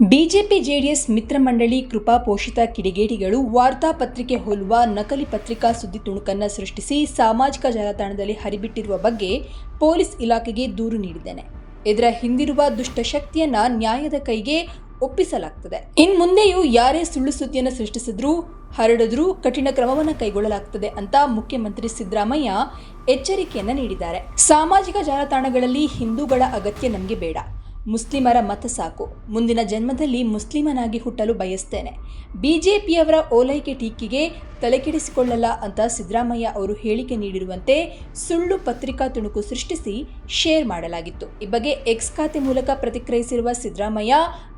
BJP JDS ಮಿತ್ರ ಮಂಡಳಿ ಕೃಪಾ ಪೋಷಿತ ಕಿಡಿಗೇಡಿಗಳು ವಾರ್ತಾಪತ್ರಿಕೆ ಹೋಲುವ ನಕಲಿ ಪತ್ರಿಕಾ ಸುದ್ದಿ ತುಣುಕನ್ನು ಸೃಷ್ಟಿಸಿ ಸಾಮಾಜಿಕ ಜಾಲತಾಣದಲ್ಲಿ ಹರಿಬಿಟ್ಟಿರುವ ಬಗ್ಗೆ ಪೊಲೀಸ್ ಇಲಾಖೆಗೆ ದೂರು ನೀಡಿದ್ದೇನೆ. ಇದರ ಹಿಂದಿರುವ ದುಷ್ಟಶಕ್ತಿಯನ್ನ ನ್ಯಾಯದ ಕೈಗೆ ಒಪ್ಪಿಸಲಾಗ್ತದೆ. ಇನ್ ಮುಂದೆಯೂ ಯಾರೇ ಸುಳ್ಳು ಸುದ್ದಿಯನ್ನು ಸೃಷ್ಟಿಸಿದ್ರೂ ಹರಡಿದ್ರೂ ಕಠಿಣ ಕ್ರಮವನ್ನು ಕೈಗೊಳ್ಳಲಾಗ್ತದೆ ಅಂತ ಮುಖ್ಯಮಂತ್ರಿ ಸಿದ್ದರಾಮಯ್ಯ ಎಚ್ಚರಿಕೆಯನ್ನು ನೀಡಿದ್ದಾರೆ. ಸಾಮಾಜಿಕ ಜಾಲತಾಣಗಳಲ್ಲಿ ಹಿಂದೂಗಳ ಅಗತ್ಯ ನಮಗೆ ಬೇಡ. ಮುಸ್ಲಿಮರ ಮತ ಸಾಕು. ಮುಂದಿನ ಜನ್ಮದಲ್ಲಿ ಮುಸ್ಲಿಮನಾಗಿ ಹುಟ್ಟಲು ಬಯಸ್ತೇನೆ. ಬಿಜೆಪಿಯವರ ಓಲೈಕೆ ಟೀಕೆಗೆ ತಲೆಕೆಡಿಸಿಕೊಳ್ಳಲ್ಲ ಅಂತ ಸಿದ್ದರಾಮಯ್ಯ ಅವರು ಹೇಳಿಕೆ ನೀಡಿರುವಂತೆ ಸುಳ್ಳು ಪತ್ರಿಕಾ ತುಣುಕು ಸೃಷ್ಟಿಸಿ ಶೇರ್ ಮಾಡಲಾಗಿತ್ತು. ಈ ಬಗ್ಗೆ ಎಕ್ಸ್ ಖಾತೆ ಮೂಲಕ ಪ್ರತಿಕ್ರಿಯಿಸಿರುವ ಸಿದ್ದರಾಮಯ್ಯ,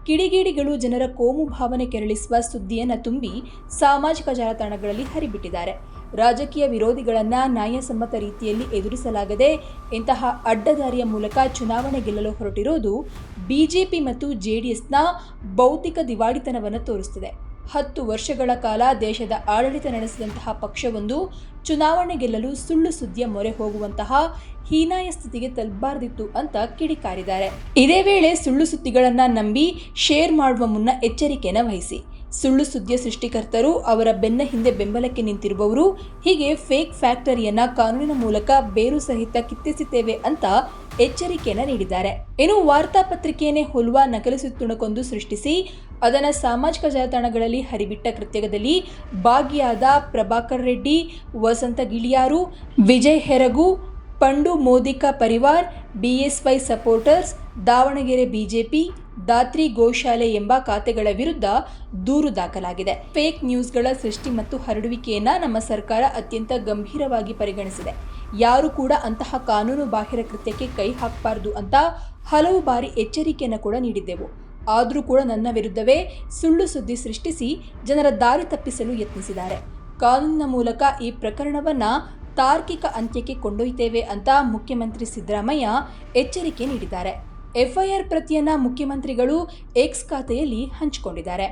ಕಿಡಿಗೇಡಿಗಳು ಜನರ ಕೋಮು ಭಾವನೆ ಕೆರಳಿಸುವ ಸುದ್ದಿಯನ್ನು ತುಂಬಿ ಸಾಮಾಜಿಕ ಜಾಲತಾಣಗಳಲ್ಲಿ ಹರಿಬಿಟ್ಟಿದ್ದಾರೆ. ರಾಜಕೀಯ ವಿರೋಧಿಗಳನ್ನು ನ್ಯಾಯಸಮ್ಮತ ರೀತಿಯಲ್ಲಿ ಎದುರಿಸಲಾಗದೆ ಇಂತಹ ಅಡ್ಡದಾರಿಯ ಮೂಲಕ ಚುನಾವಣೆ ಗೆಲ್ಲಲು ಹೊರಟಿರೋದು ಬಿಜೆಪಿ ಮತ್ತು ಜೆಡಿಎಸ್ನ ಬೌದ್ಧಿಕ ದಿವಾಳಿತನವನ್ನು ತೋರಿಸುತ್ತದೆ ಹತ್ತು ವರ್ಷಗಳ ಕಾಲ ದೇಶದ ಆಡಳಿತ ನಡೆಸಿದಂತಹ ಪಕ್ಷವೊಂದು ಚುನಾವಣೆ ಗೆಲ್ಲಲು ಸುಳ್ಳು ಸುದ್ದಿಯ ಮೊರೆ ಹೋಗುವಂತಹ ಹೀನಾಯ ಸ್ಥಿತಿಗೆ ತಲುಬಾರ್ದಿತ್ತು ಅಂತ ಕಿಡಿಕಾರಿದ್ದಾರೆ. ಇದೇ ವೇಳೆ ಸುಳ್ಳು ಸುದ್ದಿಗಳನ್ನು ನಂಬಿ ಶೇರ್ ಮಾಡುವ ಮುನ್ನ ಎಚ್ಚರಿಕೆಯನ್ನು ವಹಿಸಿ. ಸುಳ್ಳು ಸುದ್ದಿಯ ಸೃಷ್ಟಿಕರ್ತರು ಅವರ ಬೆನ್ನ ಹಿಂದೆ ಬೆಂಬಲಕ್ಕೆ ನಿಂತಿರುವವರು ಹೀಗೆ ಫೇಕ್ ಫ್ಯಾಕ್ಟರಿಯನ್ನ ಕಾನೂನಿನ ಮೂಲಕ ಬೇರು ಸಹಿತ ಕಿತ್ತಿಸುತ್ತೇವೆ ಅಂತ ಎಚ್ಚರಿಕೆಯನ್ನ ನೀಡಿದ್ದಾರೆ. ಇನ್ನು ವಾರ್ತಾಪತ್ರಿಕೆಯನ್ನೇ ಹೋಲುವ ನಕಲಿ ಸುತ್ತುಣಕೊಂದು ಸೃಷ್ಟಿಸಿ, ಅದನ್ನು ಸಾಮಾಜಿಕ ಜಾಲತಾಣಗಳಲ್ಲಿ ಹರಿಬಿಟ್ಟ ಕೃತ್ಯದಲ್ಲಿ ಭಾಗಿಯಾದ ಪ್ರಭಾಕರ್ ರೆಡ್ಡಿ, ವಸಂತ ಗಿಳಿಯಾರು, ವಿಜಯ್ ಹೆರಗು ಪಂಡು ಮೋದಿಕಾ Parivar, BSY supporters, Davanagere BJP Dhatri ಗೋಶಾಲೆ ಎಂಬ ಖಾತೆಗಳ ವಿರುದ್ಧ ದೂರು ದಾಖಲಾಗಿದೆ. ಫೇಕ್ ನ್ಯೂಸ್ಗಳ ಸೃಷ್ಟಿ ಮತ್ತು ಹರಡುವಿಕೆಯನ್ನ ನಮ್ಮ ಸರ್ಕಾರ ಅತ್ಯಂತ ಗಂಭೀರವಾಗಿ ಪರಿಗಣಿಸಿದೆ. ಯಾರು ಕೂಡ ಅಂತಹ ಕಾನೂನು ಬಾಹಿರ ಕೃತ್ಯಕ್ಕೆ ಕೈ ಹಾಕಬಾರದು ಅಂತ ಹಲವು ಬಾರಿ ಎಚ್ಚರಿಕೆಯನ್ನು ಕೂಡ ನೀಡಿದ್ದೆವು. ಆದರೂ ಕೂಡ ನನ್ನ ವಿರುದ್ಧವೇ ಸುಳ್ಳು ಸುದ್ದಿ ಸೃಷ್ಟಿಸಿ ಜನರ ದಾರಿ ತಪ್ಪಿಸಲು ಯತ್ನಿಸಿದ್ದಾರೆ. ಕಾನೂನಿನ ಮೂಲಕ ಈ ಪ್ರಕರಣವನ್ನ ತಾರ್ಕಿಕ ಅಂತ್ಯಕ್ಕೆ ಕೊಂಡೊಯ್ತೇವೆ ಅಂತ ಮುಖ್ಯಮಂತ್ರಿ ಸಿದ್ದರಾಮಯ್ಯ ಎಚ್ಚರಿಕೆ ನೀಡಿದ್ದಾರೆ. ಎಫ್ಐಆರ್ ಪ್ರತಿಯನ್ನ ಮುಖ್ಯಮಂತ್ರಿಗಳು ಎಕ್ಸ್ ಖಾತೆಯಲ್ಲಿ ಹಂಚಿಕೊಂಡಿದ್ದಾರೆ.